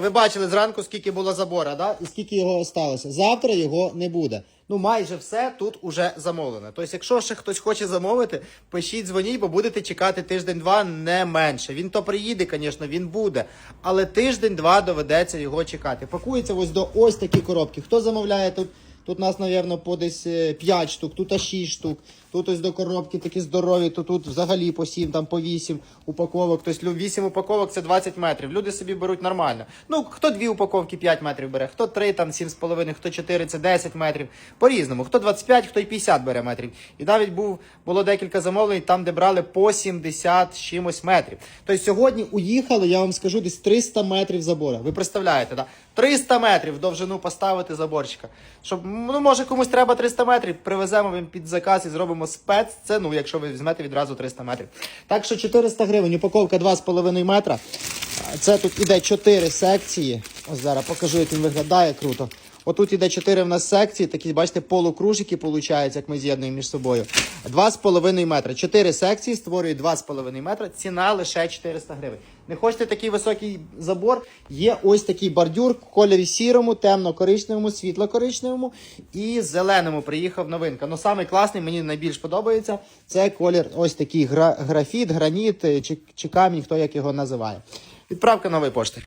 Ви бачили зранку, скільки було забора, да? і скільки його осталося. Завтра його не буде. Ну, майже все тут уже замовлено. Тобто, якщо ще хтось хоче замовити, пишіть, дзвоніть, бо будете чекати тиждень-два не менше. Він то приїде, звісно, він буде. Але тиждень-два доведеться його чекати. Пакується ось до ось такі коробки. Хто замовляє тут? Тут нас, напевно, по десь 5 штук, тут аж 6 штук. Тут ось до коробки такі здорові, то тут взагалі по 7, там по 8 упаковок. Тобто 8 упаковок це 20 метрів. Люди собі беруть нормально. Ну, хто 2 упаковки 5 метрів бере, хто 3, там 7,5, хто 4, це 10 метрів. По-різному. Хто 25, хто й 50 бере метрів. І навіть був, було декілька замовлень там, де брали по 70 чимось метрів. Тобто сьогодні уїхали, я вам скажу, десь 300 метрів забора. Ви представляєте, да? 300 метрів довжину поставити заборчика. Щоб, ну, може, комусь треба 300 метрів, привеземо вам під заказ і зробимо спецціну, якщо ви візьмете відразу 300 метрів. Так що 400 гривень, упаковка 2,5 метра. Це тут іде 4 секції. Ось зараз покажу, як він виглядає круто. Отут іде 4 в нас секції, такі, бачите, полукружики, виходить, як ми з'єднуємо між собою. 2,5 метра. 4 секції створюють 2,5 метра. Ціна лише 400 гривень. Не хочете такий високий забор? Є ось такий бордюр в кольорі сірому, темно-коричневому, світло-коричневому і зеленому. Приїхав новинка. Ну, самий класний, мені найбільш подобається. Це колір ось такий гра- графіт, граніт чи, чи камінь, хто як його називає. Відправка нової пошти.